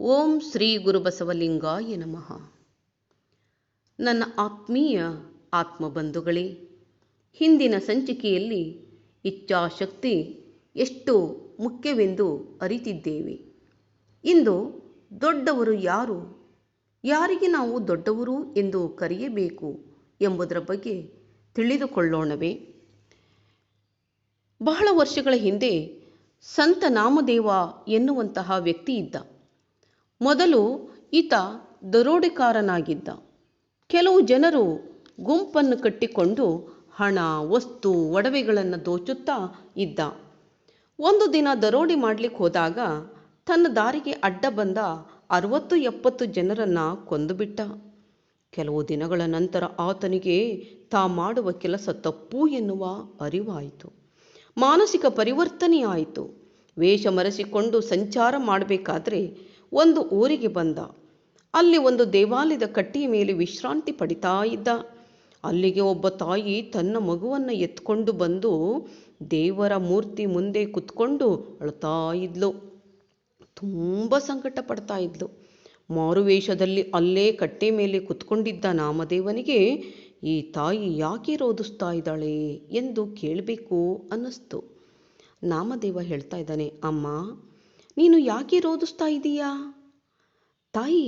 ಓಂ ಶ್ರೀ ಗುರುಬಸವಲಿಂಗಾಯ ನಮಃ. ನನ್ನ ಆತ್ಮೀಯ ಆತ್ಮಬಂಧುಗಳೇ, ಹಿಂದಿನ ಸಂಚಿಕೆಯಲ್ಲಿ ಇಚ್ಛಾಶಕ್ತಿ ಎಷ್ಟು ಮುಖ್ಯವೆಂದು ಅರಿತಿದ್ದೇವೆ. ಇಂದು ದೊಡ್ಡವರು ಯಾರು, ಯಾರಿಗೆ ನಾವು ದೊಡ್ಡವರು ಎಂದು ಕರೆಯಬೇಕು ಎಂಬುದರ ಬಗ್ಗೆ ತಿಳಿದುಕೊಳ್ಳೋಣವೇ. ಬಹಳ ವರ್ಷಗಳ ಹಿಂದೆ ಸಂತ ನಾಮದೇವ ಎನ್ನುವಂತಹ ವ್ಯಕ್ತಿ ಇದ್ದ. ಮೊದಲು ಈತ ದರೋಡೆಕಾರನಾಗಿದ್ದ. ಕೆಲವು ಜನರು ಗುಂಪನ್ನು ಕಟ್ಟಿಕೊಂಡು ಹಣ, ವಸ್ತು, ಒಡವೆಗಳನ್ನು ದೋಚುತ್ತಾ ಇದ್ದ. ಒಂದು ದಿನ ದರೋಡೆ ಮಾಡಲಿಕ್ಕೆ ಹೋದಾಗ ತನ್ನ ದಾರಿಗೆ ಅಡ್ಡ ಬಂದ ಅರವತ್ತು ಎಪ್ಪತ್ತು ಜನರನ್ನು ಕೊಂದುಬಿಟ್ಟ. ಕೆಲವು ದಿನಗಳ ನಂತರ ಆತನಿಗೆ ತಾ ಮಾಡುವ ಕೆಲಸ ತಪ್ಪು ಎನ್ನುವ ಅರಿವಾಯಿತು. ಮಾನಸಿಕ ಪರಿವರ್ತನೆಯಾಯಿತು. ವೇಷ ಮರೆಸಿಕೊಂಡು ಸಂಚಾರ ಮಾಡಬೇಕಾದ್ರೆ ಒಂದು ಊರಿಗೆ ಬಂದ. ಅಲ್ಲಿ ಒಂದು ದೇವಾಲಯದ ಕಟ್ಟಿಯ ಮೇಲೆ ವಿಶ್ರಾಂತಿ ಪಡಿತಾ ಇದ್ದ. ಅಲ್ಲಿಗೆ ಒಬ್ಬ ತಾಯಿ ತನ್ನ ಮಗುವನ್ನು ಎತ್ಕೊಂಡು ಬಂದು ದೇವರ ಮೂರ್ತಿ ಮುಂದೆ ಕುತ್ಕೊಂಡು ಅಳ್ತಾ ಇದ್ಲು. ತುಂಬ ಸಂಕಟ ಪಡ್ತಾ ಇದ್ಲು. ಮಾರುವೇಷದಲ್ಲಿ ಅಲ್ಲೇ ಕಟ್ಟೆ ಮೇಲೆ ಕುತ್ಕೊಂಡಿದ್ದ ನಾಮದೇವನಿಗೆ, ಈ ತಾಯಿ ಯಾಕೆ ರೋಧಿಸ್ತಾ ಇದ್ದಾಳೆ? ಎಂದು ಕೇಳಬೇಕು ಅನ್ನಿಸ್ತು. ನಾಮದೇವ ಹೇಳ್ತಾ ಇದ್ದಾನೆ, ಅಮ್ಮ ನೀನು ಯಾಕೆ ರೋಧಿಸ್ತಾ ಇದೀಯಾ? ತಾಯಿ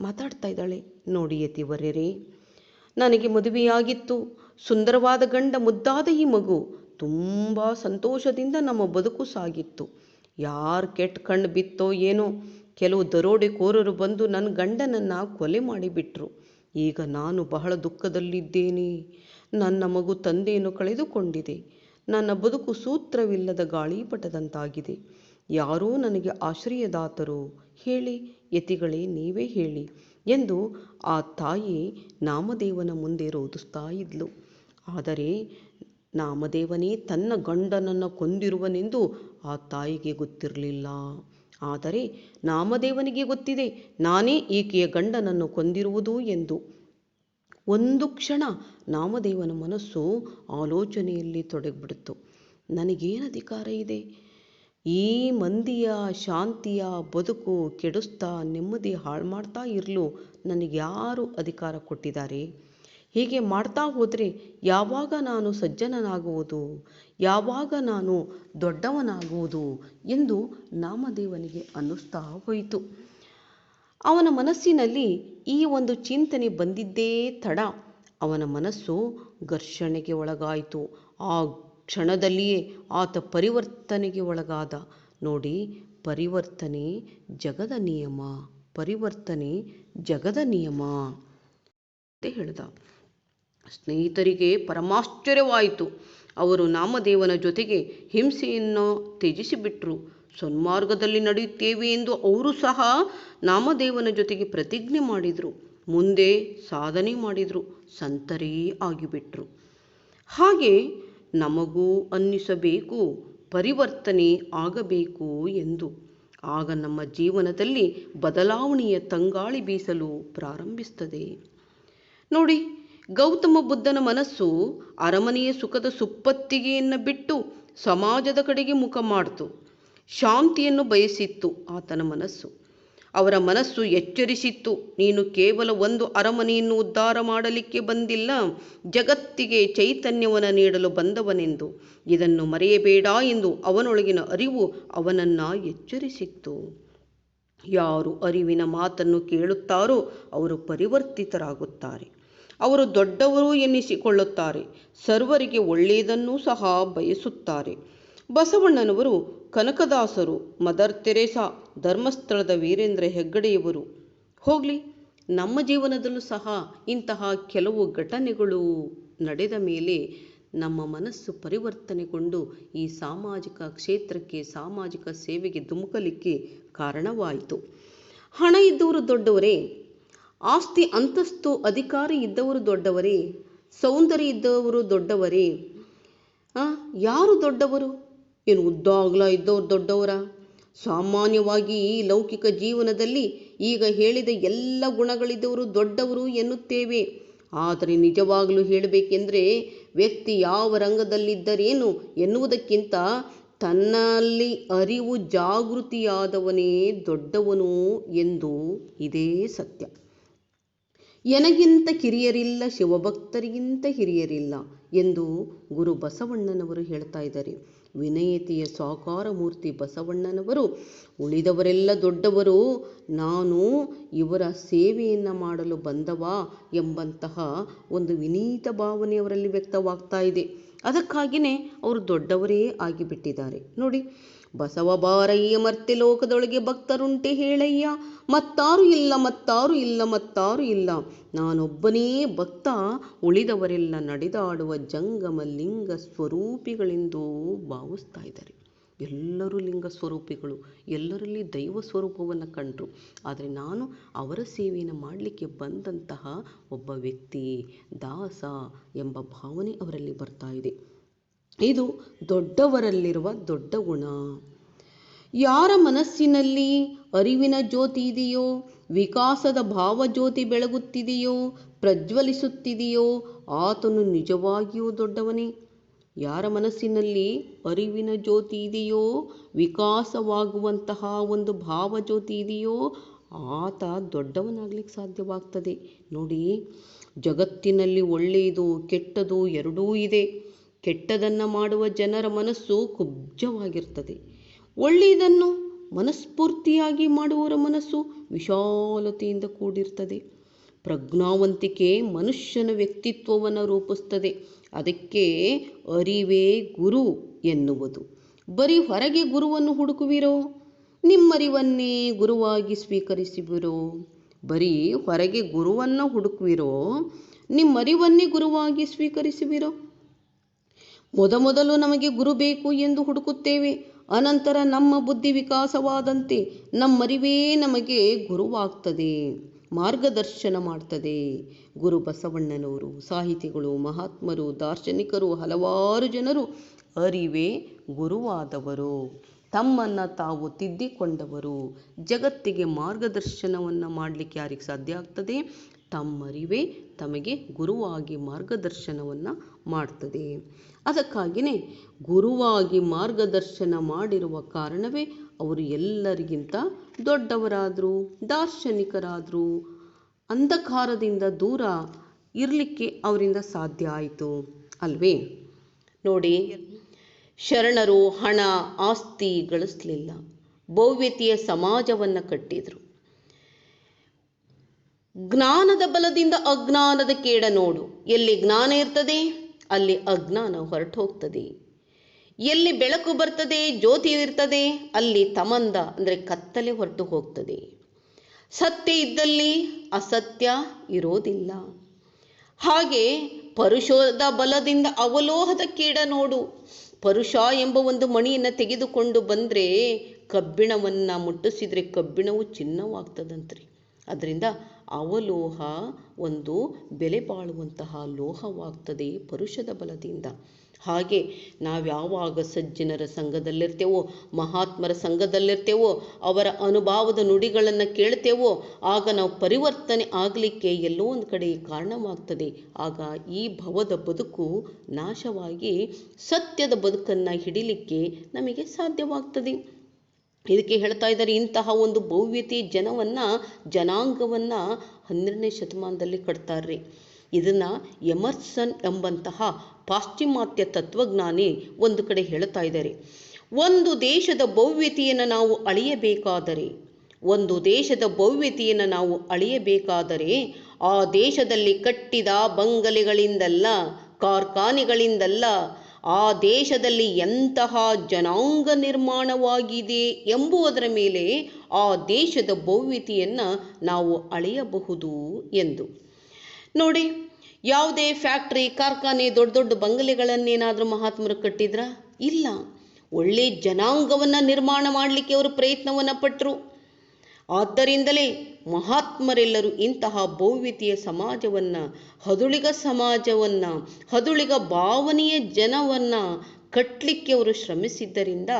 ಮಾತಾಡ್ತಾ ಇದ್ದಾಳೆ. ನೋಡಿ ಯತಿವರ್ಯರೇ ನನಗೆ ಮದುವೆಯಾಗಿತ್ತು. ಸುಂದರವಾದ ಗಂಡ, ಮುದ್ದಾದ ಈ ಮಗು. ತುಂಬ ಸಂತೋಷದಿಂದ ನಮ್ಮ ಬದುಕು ಸಾಗಿತ್ತು. ಯಾರು ಕೆಟ್ಟ ಕಣ್ಣು ಬಿತ್ತೋ ಏನೋ, ಕೆಲವು ದರೋಡೆಕೋರರು ಬಂದು ನನ್ನ ಗಂಡನನ್ನು ಕೊಲೆ ಮಾಡಿಬಿಟ್ರು. ಈಗ ನಾನು ಬಹಳ ದುಃಖದಲ್ಲಿದ್ದೇನೆ. ನನ್ನ ಮಗು ತಂದೆಯನ್ನು ಕಳೆದುಕೊಂಡಿದೆ. ನನ್ನ ಬದುಕು ಸೂತ್ರವಿಲ್ಲದ ಗಾಳಿಪಟದಂತಾಗಿದೆ. ಯಾರೂ ನನಗೆ ಆಶ್ರಯದಾತರು, ಹೇಳಿ, ಯತಿಗಳೇ, ನೀವೇ ಹೇಳಿ ಎಂದು ಆ ತಾಯಿ ನಾಮದೇವನ ಮುಂದೆ ರೋಧಿಸ್ತಾ ಇದ್ಲು. ಆದರೆ ನಾಮದೇವನೇ ತನ್ನ ಗಂಡನನ್ನು ಕೊಂದಿರುವನೆಂದು ಆ ತಾಯಿಗೆ ಗೊತ್ತಿರಲಿಲ್ಲ. ಆದರೆ ನಾಮದೇವನಿಗೆ ಗೊತ್ತಿದೆ, ನಾನೇ ಈಕೆಯ ಗಂಡನನ್ನು ಕೊಂದಿರುವುದು ಎಂದು. ಒಂದು ಕ್ಷಣ ನಾಮದೇವನ ಮನಸ್ಸು ಆಲೋಚನೆಯಲ್ಲಿ ತೊಡಗಿಬಿಡ್ತು. ನನಗೇನು ಅಧಿಕಾರ ಇದೆ? ಈ ಮಂದಿಯ ಶಾಂತಿಯ ಬದುಕು ಕೆಡಿಸ್ತಾ ನೆಮ್ಮದಿ ಹಾಳು ಮಾಡ್ತಾ ಇರಲು ನನಗೆ ಯಾರು ಅಧಿಕಾರ ಕೊಟ್ಟಿದ್ದಾರೆ? ಹೀಗೆ ಮಾಡ್ತಾ ಹೋದರೆ ಯಾವಾಗ ನಾನು ಸಜ್ಜನನಾಗುವುದು? ಯಾವಾಗ ನಾನು ದೊಡ್ಡವನಾಗುವುದು ಎಂದು ನಾಮದೇವನಿಗೆ ಅನ್ನಿಸ್ತಾ ಹೋಯಿತು. ಅವನ ಮನಸ್ಸಿನಲ್ಲಿ ಈ ಒಂದು ಚಿಂತನೆ ಬಂದಿದ್ದೇ ತಡ. ಅವನ ಮನಸ್ಸು ಘರ್ಷಣೆಗೆ ಒಳಗಾಯಿತು. ಆ ಕ್ಷಣದಲ್ಲಿಯೇ ಆತ ಪರಿವರ್ತನೆಗೆ ಒಳಗಾದ. ನೋಡಿ, ಪರಿವರ್ತನೆ ಜಗದ ನಿಯಮ, ಪರಿವರ್ತನೆ ಜಗದ ನಿಯಮ ಅಂತ ಹೇಳ್ದ. ಸ್ನೇಹಿತರಿಗೆ ಪರಮಾಶ್ಚರ್ಯವಾಯಿತು. ಅವರು ನಾಮದೇವನ ಜೊತೆಗೆ ಹಿಂಸೆಯನ್ನು ತ್ಯಜಿಸಿಬಿಟ್ರು. ಸನ್ಮಾರ್ಗದಲ್ಲಿ ನಡೆಯುತ್ತೇವೆ ಎಂದು ಅವರು ಸಹ ನಾಮದೇವನ ಜೊತೆಗೆ ಪ್ರತಿಜ್ಞೆ ಮಾಡಿದರು. ಮುಂದೆ ಸಾಧನೆ ಮಾಡಿದರು. ಸಂತರೇ ಆಗಿಬಿಟ್ರು. ಹಾಗೆ ನಮಗೂ ಅನ್ನಿಸಬೇಕು, ಪರಿವರ್ತನೆ ಆಗಬೇಕು ಎಂದು. ಆಗ ನಮ್ಮ ಜೀವನದಲ್ಲಿ ಬದಲಾವಣೆಯ ತಂಗಾಳಿ ಬೀಸಲು ಪ್ರಾರಂಭಿಸ್ತದೆ ನೋಡಿ, ಗೌತಮ ಬುದ್ಧನ ಮನಸ್ಸು ಅರಮನೆಯ ಸುಖದ ಸುಪ್ಪತ್ತಿಗೆಯನ್ನು ಬಿಟ್ಟು ಸಮಾಜದ ಕಡೆಗೆ ಮುಖ ಮಾಡಿತು. ಶಾಂತಿಯನ್ನು ಬಯಸಿತ್ತು ಆತನ ಮನಸ್ಸು. ಅವರ ಮನಸ್ಸು ಎಚ್ಚರಿಸಿತ್ತು. ನೀನು ಕೇವಲ ಒಂದು ಅರಮನೆಯನ್ನು ಉದ್ಧಾರ ಮಾಡಲಿಕ್ಕೆ ಬಂದಿಲ್ಲ, ಜಗತ್ತಿಗೆ ಚೈತನ್ಯವನ್ನು ನೀಡಲು ಬಂದವನೆಂದು. ಇದನ್ನು ಮರೆಯಬೇಡ ಎಂದು ಅವನೊಳಗಿನ ಅರಿವು ಅವನನ್ನು ಎಚ್ಚರಿಸಿತ್ತು. ಯಾರು ಅರಿವಿನ ಮಾತನ್ನು ಕೇಳುತ್ತಾರೋ ಅವರು ಪರಿವರ್ತಿತರಾಗುತ್ತಾರೆ. ಅವರು ದೊಡ್ಡವರು ಎನ್ನಿಸಿಕೊಳ್ಳುತ್ತಾರೆ, ಸರ್ವರಿಗೆ ಒಳ್ಳೆಯದನ್ನೂ ಸಹ ಬಯಸುತ್ತಾರೆ. ಬಸವಣ್ಣನವರು ಕನಕದಾಸರು, ಮದರ್ ತೆರೇಸಾ, ಧರ್ಮಸ್ಥಳದ ವೀರೇಂದ್ರ ಹೆಗ್ಗಡೆಯವರು. ಹೋಗಲಿ, ನಮ್ಮ ಜೀವನದಲ್ಲೂ ಸಹ ಇಂತಹ ಕೆಲವು ಘಟನೆಗಳು ನಡೆದ ಮೇಲೆ ನಮ್ಮ ಮನಸ್ಸು ಪರಿವರ್ತನೆಗೊಂಡು ಈ ಸಾಮಾಜಿಕ ಕ್ಷೇತ್ರಕ್ಕೆ, ಸಾಮಾಜಿಕ ಸೇವೆಗೆ ಧುಮುಕಲಿಕ್ಕೆ ಕಾರಣವಾಯಿತು. ಹಣ ಇದ್ದವರು ದೊಡ್ಡವರೇ, ಆಸ್ತಿ ಅಂತಸ್ತು ಅಧಿಕಾರ ಇದ್ದವರು ದೊಡ್ಡವರೇ, ಸೌಂದರ್ಯ ಇದ್ದವರು ದೊಡ್ಡವರೇ ಯಾರು ದೊಡ್ಡವರು? ಏನು ಉದ್ದಾಗಲ ಇದ್ದವ್ರು ದೊಡ್ಡವರ? ಸಾಮಾನ್ಯವಾಗಿ ಲೌಕಿಕ ಜೀವನದಲ್ಲಿ ಈಗ ಹೇಳಿದ ಎಲ್ಲ ಗುಣಗಳಿದ್ದವರು ದೊಡ್ಡವರು ಎನ್ನುತ್ತೇವೆ. ಆದರೆ ನಿಜವಾಗಲೂ ಹೇಳಬೇಕೆಂದರೆ ವ್ಯಕ್ತಿ ಯಾವ ರಂಗದಲ್ಲಿದ್ದರೇನು ಎನ್ನುವುದಕ್ಕಿಂತ ತನ್ನಲ್ಲಿ ಅರಿವು ಜಾಗೃತಿಯಾದವನೇ ದೊಡ್ಡವನು ಎಂದು ಇದೇ ಸತ್ಯ. ಎನಗಿಂತ ಕಿರಿಯರಿಲ್ಲ, ಶಿವಭಕ್ತರಿಗಿಂತ ಹಿರಿಯರಿಲ್ಲ ಎಂದು ಗುರು ಬಸವಣ್ಣನವರು ಹೇಳ್ತಾ ಇದ್ದಾರೆ. ವಿನಯತೆಯ ಸಾಕಾರ ಮೂರ್ತಿ ಬಸವಣ್ಣನವರು. ಉಳಿದವರೆಲ್ಲ ದೊಡ್ಡವರು, ನಾನು ಇವರ ಸೇವೆಯನ್ನು ಮಾಡಲು ಬಂದವ ಎಂಬಂತಹ ಒಂದು ವಿನೀತ ಭಾವನೆ ಅವರಲ್ಲಿ ವ್ಯಕ್ತವಾಗ್ತಾ ಇದೆ. ಅದಕ್ಕಾಗಿಯೇ ಅವರು ದೊಡ್ಡವರೇ ಆಗಿಬಿಟ್ಟಿದ್ದಾರೆ. ನೋಡಿ, ಬಸವ ಬಾರಯ್ಯ ಮರ್ತೆ ಲೋಕದೊಳಗೆ ಭಕ್ತರುಂಟೆ ಹೇಳಯ್ಯ, ಮತ್ತಾರು ಇಲ್ಲ ಮತ್ತಾರು ಇಲ್ಲ ಮತ್ತಾರು ಇಲ್ಲ. ನಾನೊಬ್ಬನೇ ಭಕ್ತ, ಉಳಿದವರೆಲ್ಲ ನಡೆದಾಡುವ ಜಂಗಮ ಲಿಂಗ ಸ್ವರೂಪಿಗಳೆಂದು ಭಾವಿಸ್ತಾ ಇದ್ದಾರೆ. ಎಲ್ಲರೂ ಲಿಂಗ ಸ್ವರೂಪಿಗಳು, ಎಲ್ಲರಲ್ಲಿ ದೈವ ಸ್ವರೂಪವನ್ನು ಕಂಡರು. ಆದರೆ ನಾನು ಅವರ ಸೇವೆಯನ್ನು ಮಾಡಲಿಕ್ಕೆ ಬಂದಂತಹ ಒಬ್ಬ ವ್ಯಕ್ತಿ ದಾಸ ಎಂಬ ಭಾವನೆ ಅವರಲ್ಲಿ ಬರ್ತಾ ಇದೆ. ಇದು ದೊಡ್ಡವರಲ್ಲಿರುವ ದೊಡ್ಡ ಗುಣ. ಯಾರ ಮನಸ್ಸಿನಲ್ಲಿ ಅರಿವಿನ ಜ್ಯೋತಿ ಇದೆಯೋ, ವಿಕಾಸದ ಭಾವಜ್ಯೋತಿ ಬೆಳಗುತ್ತಿದೆಯೋ, ಪ್ರಜ್ವಲಿಸುತ್ತಿದೆಯೋ, ಆತನು ನಿಜವಾಗಿಯೂ ದೊಡ್ಡವನೇ. ಯಾರ ಮನಸ್ಸಿನಲ್ಲಿ ಅರಿವಿನ ಜ್ಯೋತಿ ಇದೆಯೋ, ವಿಕಾಸವಾಗುವಂತಹ ಒಂದು ಭಾವ ಜ್ಯೋತಿ ಇದೆಯೋ, ಆತ ದೊಡ್ಡವನಾಗ್ಲಿಕ್ಕೆ ಸಾಧ್ಯವಾಗ್ತದೆ. ನೋಡಿ, ಜಗತ್ತಿನಲ್ಲಿ ಒಳ್ಳೆಯದು, ಕೆಟ್ಟದು ಎರಡೂ ಇದೆ. ಕೆಟ್ಟದನ್ನು ಮಾಡುವ ಜನರ ಮನಸ್ಸು ಕುಬ್ಜವಾಗಿರ್ತದೆ. ಒಳ್ಳೆಯದನ್ನು ಮನಸ್ಫೂರ್ತಿಯಾಗಿ ಮಾಡುವವರ ಮನಸ್ಸು ವಿಶಾಲತೆಯಿಂದ ಕೂಡಿರ್ತದೆ. ಪ್ರಜ್ಞಾವಂತಿಕೆ ಮನುಷ್ಯನ ವ್ಯಕ್ತಿತ್ವವನ್ನು ರೂಪಿಸ್ತದೆ. ಅದಕ್ಕೆ ಅರಿವೇ ಗುರು ಎನ್ನುವುದು. ಬರೀ ಹೊರಗೆ ಗುರುವನ್ನು ಹುಡುಕುವಿರೋ? ನಿಮ್ಮರಿವನ್ನೇ ಗುರುವಾಗಿ ಸ್ವೀಕರಿಸುವಿರೋ ಬರೀ ಹೊರಗೆ ಗುರುವನ್ನು ಹುಡುಕುವಿರೋ? ನಿಮ್ಮರಿವನ್ನೇ ಗುರುವಾಗಿ ಸ್ವೀಕರಿಸುವಿರೋ ಮೊದಮೊದಲು ನಮಗೆ ಗುರು ಬೇಕು ಎಂದು ಹುಡುಕುತ್ತೇವೆ. ಅನಂತರ ನಮ್ಮ ಬುದ್ಧಿ ವಿಕಾಸವಾದಂತೆ ನಮ್ಮರಿವೇ ನಮಗೆ ಗುರುವಾಗ್ತದೆ. ಮಾರ್ಗದರ್ಶನ ಮಾಡ್ತದೆ. ಗುರು ಬಸವಣ್ಣನವರು, ಸಾಹಿತಿಗಳು, ಮಹಾತ್ಮರು, ದಾರ್ಶನಿಕರು, ಹಲವಾರು ಜನರು ಅರಿವೇ ಗುರುವಾದವರು. ತಮ್ಮನ್ನು ತಾವು ತಿದ್ದಿಕೊಂಡವರು. ಜಗತ್ತಿಗೆ ಮಾರ್ಗದರ್ಶನವನ್ನು ಮಾಡಲಿಕ್ಕೆ ಯಾರಿಗೆ ಸಾಧ್ಯ ಆಗ್ತದೆ? ತಮ್ಮರಿವೇ ತಮಗೆ ಗುರುವಾಗಿ ಮಾರ್ಗದರ್ಶನವನ್ನು ಮಾಡ್ತದೆ. ಅದಕ್ಕಾಗಿಯೇ ಗುರುವಾಗಿ ಮಾರ್ಗದರ್ಶನ ಮಾಡಿರುವ ಕಾರಣವೇ ಅವರು ಎಲ್ಲರಿಗಿಂತ ದೊಡ್ಡವರಾದರೂ, ದಾರ್ಶನಿಕರಾದರೂ. ಅಂಧಕಾರದಿಂದ ದೂರ ಇರಲಿಕ್ಕೆ ಅವರಿಂದ ಸಾಧ್ಯ ಆಯಿತು. ಅಲ್ವೇ? ನೋಡಿ, ಶರಣರು ಹಣ ಆಸ್ತಿ ಗಳಿಸ್ಲಿಲ್ಲ. ಭವ್ಯತೆಯ ಸಮಾಜವನ್ನು ಕಟ್ಟಿದರು. ಜ್ಞಾನದ ಬಲದಿಂದ ಅಜ್ಞಾನದ ಕೇಡ ನೋಡು. ಎಲ್ಲಿ ಜ್ಞಾನ ಇರ್ತದೆ, ಅಲ್ಲಿ ಅಜ್ಞಾನ ಹೊರಟು ಹೋಗ್ತದೆ ಎಲ್ಲಿ ಬೆಳಕು ಬರ್ತದೆ, ಜ್ಯೋತಿ ಇರ್ತದೆ, ಅಲ್ಲಿ ತಮಂದ ಅಂದರೆ ಕತ್ತಲೆ ಹೊರಟು ಹೋಗ್ತದೆ. ಸತ್ಯ ಇದ್ದಲ್ಲಿ ಅಸತ್ಯ ಇರೋದಿಲ್ಲ. ಹಾಗೆ ಪರುಷದ ಬಲದಿಂದ ಅವಲೋಹದ ಕೀಡ ನೋಡು. ಪರುಷ ಎಂಬ ಒಂದು ಮಣಿಯನ್ನು ತೆಗೆದುಕೊಂಡು ಬಂದರೆ ಕಬ್ಬಿಣವನ್ನು ಮುಟ್ಟಿಸಿದರೆ ಕಬ್ಬಿಣವು ಚಿನ್ನವಾಗ್ತದಂತ್ರಿ. ಅದರಿಂದ ಅವಲೋಹ ಒಂದು ಬೆಲೆ ಬಾಳುವಂತಹ ಲೋಹವಾಗ್ತದೆ ಪರುಷದ ಬಲದಿಂದ. ಹಾಗೆ ನಾವು ಯಾವಾಗ ಸಜ್ಜನರ ಸಂಘದಲ್ಲಿರ್ತೇವೋ, ಮಹಾತ್ಮರ ಸಂಘದಲ್ಲಿರ್ತೇವೋ, ಅವರ ಅನುಭವದ ನುಡಿಗಳನ್ನು ಕೇಳ್ತೇವೋ, ಆಗ ನಾವು ಪರಿವರ್ತನೆ ಆಗಲಿಕ್ಕೆ ಎಲ್ಲೋ ಒಂದು ಕಡೆ ಕಾರಣವಾಗ್ತದೆ. ಆಗ ಈ ಭವದ ಬದುಕು ನಾಶವಾಗಿ ಸತ್ಯದ ಬದುಕನ್ನು ಹಿಡಿಲಿಕ್ಕೆ ನಮಗೆ ಸಾಧ್ಯವಾಗ್ತದೆ. ಇದಕ್ಕೆ ಹೇಳ್ತಾ ಇದ್ದಾರೆ, ಇಂತಹ ಒಂದು ಭವ್ಯತೆ ಜನವನ್ನು, ಜನಾಂಗವನ್ನು ಹನ್ನೆರಡನೇ ಶತಮಾನದಲ್ಲಿ ಕಟ್ತಾರ್ರಿ. ಇದನ್ನು ಎಮರ್ಸನ್ ಎಂಬಂತಹ ಪಾಶ್ಚಿಮಾತ್ಯ ತತ್ವಜ್ಞಾನಿ ಒಂದು ಕಡೆ ಹೇಳ್ತಾ ಇದ್ದಾರೆ. ಒಂದು ದೇಶದ ಭವ್ಯತೆಯನ್ನು ನಾವು ಅಳೆಯಬೇಕಾದರೆ, ಒಂದು ದೇಶದ ಭವ್ಯತೆಯನ್ನು ನಾವು ಅಳೆಯಬೇಕಾದರೆ, ಆ ದೇಶದಲ್ಲಿ ಕಟ್ಟಿದ ಬಂಗಲೆಗಳಿಂದಲ್ಲ, ಕಾರ್ಖಾನೆಗಳಿಂದಲ್ಲ ಆ ದೇಶದಲ್ಲಿ ಎಂತಹ ಜನಾಂಗ ನಿರ್ಮಾಣವಾಗಿದೆ ಎಂಬುದರ ಮೇಲೆ ಆ ದೇಶದ ಭವ್ಯತೆಯನ್ನು ನಾವು ಅಳೆಯಬಹುದು ಎಂದು. ನೋಡಿ, ಯಾವುದೇ ಫ್ಯಾಕ್ಟ್ರಿ, ಕಾರ್ಖಾನೆ, ದೊಡ್ಡ ದೊಡ್ಡ ಬಂಗಲೆಗಳನ್ನೇನಾದರೂ ಮಹಾತ್ಮರು ಕಟ್ಟಿದ್ರ? ಇಲ್ಲ. ಒಳ್ಳೆ ಜನಾಂಗವನ್ನು ನಿರ್ಮಾಣ ಮಾಡಲಿಕ್ಕೆ ಅವರು ಪ್ರಯತ್ನವನ್ನು ಪಟ್ಟರು ಆದ್ದರಿಂದಲೇ ಮಹಾತ್ಮರೆಲ್ಲರೂ ಇಂತಹ ಭವ್ಯತೆಯ ಸಮಾಜವನ್ನು, ಹದುಳಿಗ ಸಮಾಜವನ್ನು, ಹದುಳಿಗ ಭಾವನೆಯ ಜನವನ್ನು ಕಟ್ಟಲಿಕ್ಕೆ ಅವರು ಶ್ರಮಿಸಿದ್ದರಿಂದ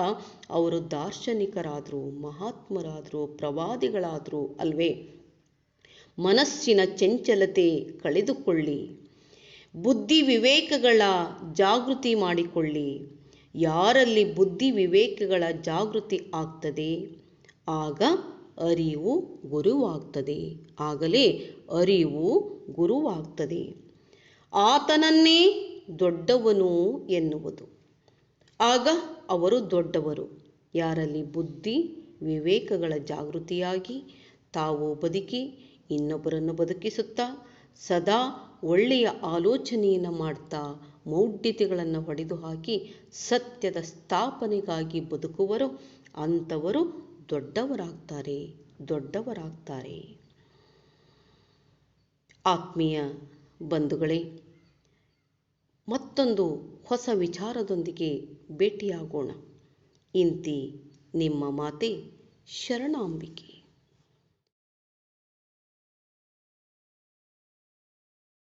ಅವರು ದಾರ್ಶನಿಕರಾದರು, ಮಹಾತ್ಮರಾದರು, ಪ್ರವಾದಿಗಳಾದರು ಅಲ್ವೇ? ಮನಸ್ಸಿನ ಚಂಚಲತೆ ಕಳೆದುಕೊಳ್ಳಿ. ಬುದ್ಧಿ ವಿವೇಕಗಳ ಜಾಗೃತಿ ಮಾಡಿಕೊಳ್ಳಿ. ಯಾರಲ್ಲಿ ಬುದ್ಧಿ ವಿವೇಕಗಳ ಜಾಗೃತಿ ಆಗ್ತದೆ, ಆಗ ಅರಿವು ಗುರುವಾಗ್ತದೆ. ಆಗಲೇ ಅರಿವು ಗುರುವಾಗ್ತದೆ. ಆತನನ್ನೇ ದೊಡ್ಡವನು ಎನ್ನುವುದು. ಆಗ ಅವರು ದೊಡ್ಡವರು. ಯಾರಲ್ಲಿ ಬುದ್ಧಿ, ವಿವೇಕಗಳ ಜಾಗೃತಿಯಾಗಿ ತಾವು ಬದುಕಿ ಇನ್ನೊಬ್ಬರನ್ನು ಬದುಕಿಸುತ್ತಾ ಸದಾ ಒಳ್ಳೆಯ ಆಲೋಚನೆಯನ್ನು ಮಾಡ್ತಾ ಮೌಢ್ಯತೆಗಳನ್ನು ಹೊಡೆದು ಹಾಕಿ ಸತ್ಯದ ಸ್ಥಾಪನೆಗಾಗಿ ಬದುಕುವರು ಅಂಥವರು ದೊಡ್ಡವರಾಗ್ತಾರೆ ದೊಡ್ಡವರಾಗ್ತಾರೆ. ಆತ್ಮೀಯ ಬಂಧುಗಳೇ ಮತ್ತೊಂದು ಹೊಸ ವಿಚಾರದೊಂದಿಗೆ ಭೇಟಿಯಾಗೋಣ. ಇಂತಿ ನಿಮ್ಮ ಮಾತೆ ಶರಣಾಂಬಿಕೆ.